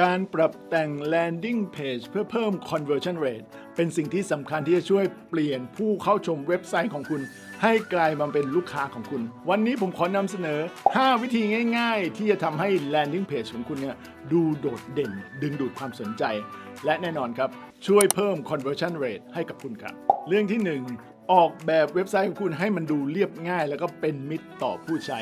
การปรับแต่ง landing page เพื่อเพิ่ม conversion rate เป็นสิ่งที่สำคัญที่จะช่วยเปลี่ยนผู้เข้าชมเว็บไซต์ของคุณ ให้กลายมาเป็นลูกค้าของคุณ วันนี้ผมขอนำเสนอ 5 วิธีง่ายๆ ที่จะทำให้ landing page ของคุณเนี่ยดูโดดเด่น ดึงดูดความสนใจ และแน่นอนครับ ช่วยเพิ่ม conversion rate ให้กับคุณครับ เรื่องที่ 1ออกแบบเว็บไซต์ของคุณให้มันดูเรียบง่าย แล้วก็เป็นมิตรต่อผู้ใช้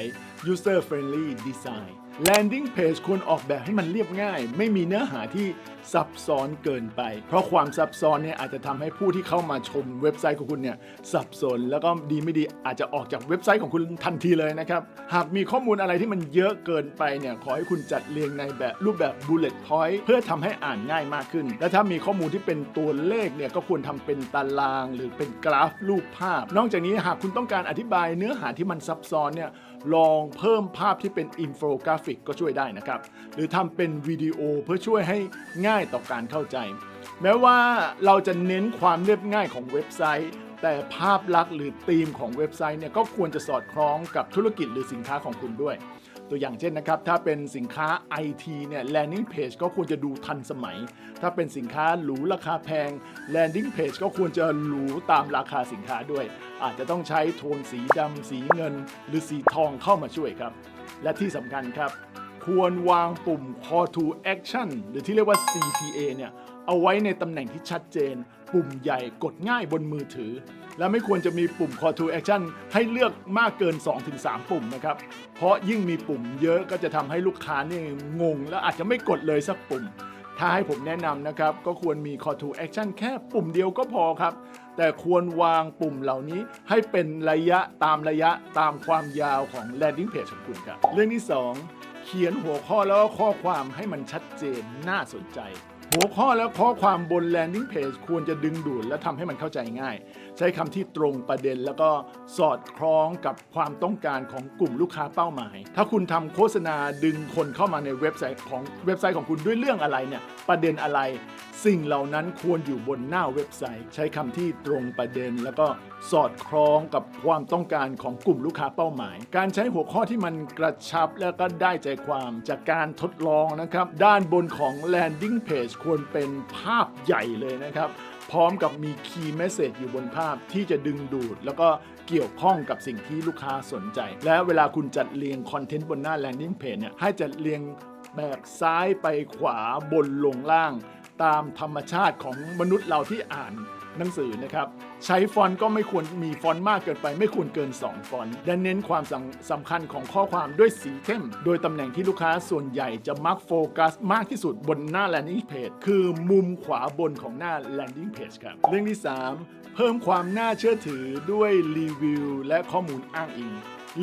user friendly design landing page ควรออกแบบให้มันเรียบง่าย ไม่มีเนื้อหาที่ซับซ้อนเกินไป เพราะความซับซ้อนเนี่ยอาจจะทำให้ผู้ที่เข้ามาชมเว็บไซต์ของคุณเนี่ยสับสน แล้วก็ดีไม่ดีอาจจะออกจากเว็บไซต์ของคุณทันทีเลยนะครับ หากมีข้อมูลอะไรที่มันเยอะเกินไปเนี่ยขอให้คุณจัดเรียงในแบบรูปแบบ bullet point เพื่อทำให้อ่านง่ายมากขึ้น และถ้ามีข้อมูลที่เป็นตัวเลขเนี่ยก็ควรทำเป็นตาราง หรือเป็นกราฟรูปภาพ นอกจากนี้หากคุณต้องการอธิบายเนื้อหาที่มันซับซ้อนเนี่ยลองเพิ่มภาพที่เป็นอินโฟกราฟกก็ช่วยได้นะครับ หรือทำเป็นวิดีโอเพื่อช่วยให้ง่ายต่อการเข้าใจ แม้ว่าเราจะเน้นความเรียบง่ายของเว็บไซต์ แต่ภาพลักษณ์หรือธีมของเว็บไซต์เนี่ยก็ควรจะสอดคล้องกับธุรกิจหรือสินค้าของคุณด้วยตัวอย่างเช่นนะครับ ถ้าเป็นสินค้า IT เนี่ย landing page ก็ควรจะดูทันสมัย ถ้าเป็นสินค้าหรูราคาแพง landing page ก็ควรจะหรูตามราคาสินค้าด้วย อาจจะต้องใช้โทนสีดำสีเงิน หรือสีทองเข้ามาช่วยครับ และที่สำคัญครับ ควรวางปุ่ม call to action หรือที่เรียกว่า CTA เนี่ยเอาไว้ในตำแหน่งที่ชัดเจน ปุ่มใหญ่กดง่ายบนมือถือ และไม่ควรจะมีปุ่ม call to action ให้เลือกมากเกิน 2-3 ปุ่มนะครับ เพราะยิ่งมีปุ่มเยอะก็จะทำให้ลูกค้านี่งง และอาจจะไม่กดเลยสักปุ่ม ถ้าให้ผมแนะนำนะครับ ก็ควรมี call to action แค่ปุ่มเดียวก็พอครับ แต่ควรวางปุ่มเหล่านี้ให้เป็นระยะตามระยะตามความยาวของ landing page ของคุณครับ เรื่องที่ 2 เขียนหัวข้อแล้วก็ข้อความให้มันชัดเจนน่าสนใจ หัวข้อและข้อความบน landing page ควรจะดึงดูดและทำให้มันเข้าใจง่าย ใช้คำที่ตรงประเด็นแล้วก็สอดคล้องกับความต้องการของกลุ่มลูกค้าเป้าหมาย ถ้าคุณทำโฆษณาดึงคนเข้ามาในเว็บไซต์ของเว็บไซต์ของคุณด้วยเรื่องอะไรเนี่ยประเด็นอะไร สิ่งเหล่านั้นควรอยู่บนหน้าเว็บไซต์ ใช้คำที่ตรงประเด็น แล้วก็สอดคล้องกับความต้องการของกลุ่มลูกค้าเป้าหมาย การใช้หัวข้อที่มันกระชับแล้วก็ได้ใจความจากการทดลองนะครับด้านบนของ landing page ควรเป็นภาพใหญ่เลยนะครับ พร้อมกับมีคีย์เมสเซจอยู่บนภาพที่จะดึงดูด แล้วก็เกี่ยวข้องกับสิ่งที่ลูกค้าสนใจ และเวลาคุณจัดเรียงคอนเทนต์บนหน้า landing page เนี่ยให้จัดเรียงแบบซ้ายไปขวาบนลงล่าง ตามธรรมชาติของมนุษย์เราที่อ่าน หนังสือนะครับ ใช้ฟอนต์ก็ไม่ควรมีฟอนต์มากเกินไป ไม่ควรเกิน 2 ฟอนต์และเน้นความสำสำคัญของข้อความด้วยสีเข้ม โดยตำแหน่งที่ลูกค้าส่วนใหญ่จะมักโฟกัสมากที่สุดบนหน้า landing page คือมุมขวาบนของหน้า landing page ครับ เรื่องที่ 3 เพิ่มความน่าเชื่อถือด้วยรีวิวและข้อมูลอ้างอิง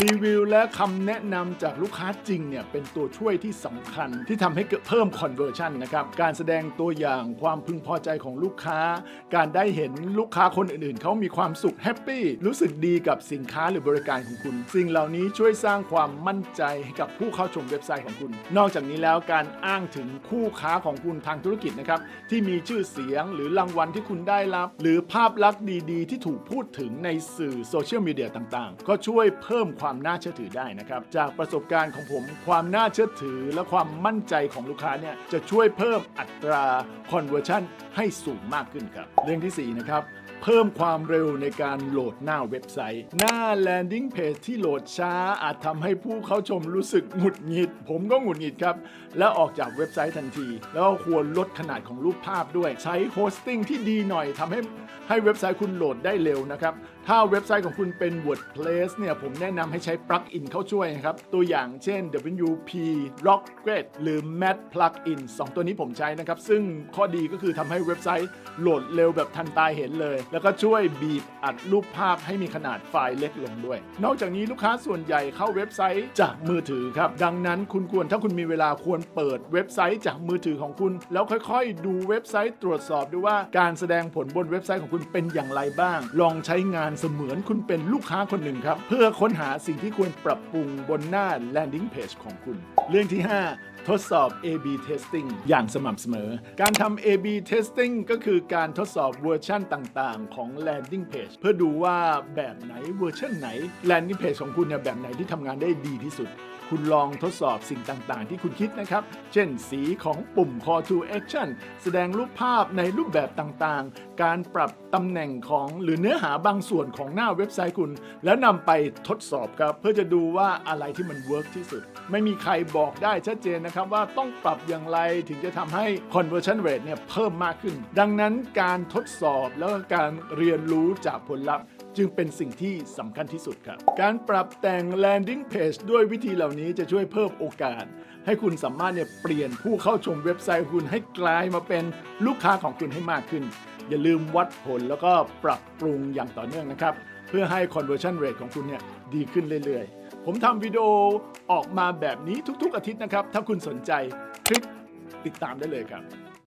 รีวิวและคำแนะนำจากลูกค้าจริงเนี่ยเป็นตัวช่วยที่สำคัญที่ทำให้เกิดเพิ่ม conversion นะครับ การแสดงตัวอย่างความพึงพอใจของลูกค้า การได้เห็นลูกค้าคนอื่นๆ เขามีความสุขแฮปปี้รู้สึกดีกับสินค้าหรือบริการของคุณ สิ่งเหล่านี้ช่วยสร้างความมั่นใจให้กับผู้เข้าชมเว็บไซต์ของคุณ นอกจากนี้แล้วการอ้างถึงคู่ค้าของคุณทางธุรกิจนะครับที่มีชื่อเสียงหรือรางวัลที่คุณได้รับ หรือภาพลักษณ์ดี ๆ ที่ถูกพูดถึงในสื่อโซเชียลมีเดียต่างๆ ก็ช่วยเพิ่มความน่าเชื่อถือได้นะครับ จากประสบการณ์ของผม ความน่าเชื่อถือและความมั่นใจของลูกค้าเนี่ยจะช่วยเพิ่มอัตรา conversion ให้สูงมากขึ้นครับ เรื่องที่ 4 นะครับเพิ่มความเร็วในการโหลดหน้าเว็บไซต์ หน้า landing page ที่โหลดช้า อาจทำให้ผู้เข้าชมรู้สึกหงุดหงิด ผมก็หงุดหงิดครับ แล้วออกจากเว็บไซต์ทันที แล้วควรลดขนาดของรูปภาพด้วย ใช้โฮสติ้งที่ดีหน่อยทำให้ให้เว็บไซต์คุณโหลดได้เร็วนะครับ ถ้าเว็บไซต์ของคุณเป็น WordPress เนี่ยผมแนะนำให้ใช้ปลั๊กอินเข้าช่วยนะครับ ตัวอย่างเช่น WP Rocket หรือ Mat Plugin สองตัวนี้ผมใช้นะครับ ซึ่งข้อดีก็คือทำให้เว็บไซต์โหลดเร็วแบบทันตาเห็นเลย แล้วก็ช่วยบีบอัดรูปภาพให้มีขนาดไฟล์เล็กลงด้วย นอกจากนี้ลูกค้าส่วนใหญ่เข้าเว็บไซต์จากมือถือครับ ดังนั้นคุณควรถ้าคุณมีเวลาควรเปิดเว็บไซต์จากมือถือของคุณ แล้วค่อยๆ ดูเว็บไซต์ตรวจสอบดูว่าการแสดงผลบนเว็บไซต์ของคุณเป็นอย่างไรบ้าง ลองใช้งานเสมือนคุณเป็นลูกค้าคนหนึ่งครับ เพื่อค้นหาสิ่งที่ควรปรับปรุงบนหน้า landing page ของคุณ เรื่องที่ 5 ทดสอบ A/B testing อย่างสม่ำเสมอ การทำ A/B testing ก็คือการทดสอบเวอร์ชันต่างๆ ของ landing page เพื่อดูว่าแบบไหนเวอร์ชันไหน landing page ของคุณเนี่ยแบบไหนที่ทำงานได้ดีที่สุดคุณลองทดสอบสิ่งต่างๆ ที่คุณคิดนะครับ เช่นสีของปุ่ม call to action แสดงรูปภาพในรูปแบบต่างๆ การปรับตำแหน่งของหรือเนื้อหาบางส่วนของหน้าเว็บไซต์คุณ แล้วนำไปทดสอบครับ เพื่อจะดูว่าอะไรที่มันเวิร์กที่สุด ไม่มีใครบอกได้ชัดเจนนะครับว่าต้องปรับอย่างไรถึงจะทำให้ conversion rate เนี่ยเพิ่มมากขึ้น ดังนั้นการทดสอบแล้วก็การเรียนรู้จากผลลัพธ์จึงเป็นสิ่งที่สำคัญที่สุดครับ การปรับแต่ง landing page ด้วยวิธีเหล่านี้จะช่วยเพิ่มโอกาส ให้คุณสามารถเนี่ยเปลี่ยนผู้เข้าชมเว็บไซต์คุณให้กลายมาเป็นลูกค้าของคุณให้มากขึ้น อย่าลืมวัดผลแล้วก็ปรับปรุงอย่างต่อเนื่องนะครับ พื่อให้ conversion rate ของคุณเนี่ยดีขึ้นเรื่อยๆ ผมทำวิดีโอออกมาแบบนี้ทุกๆอาทิตย์นะครับ ถ้าคุณสนใจคลิกติดตามได้เลยครับ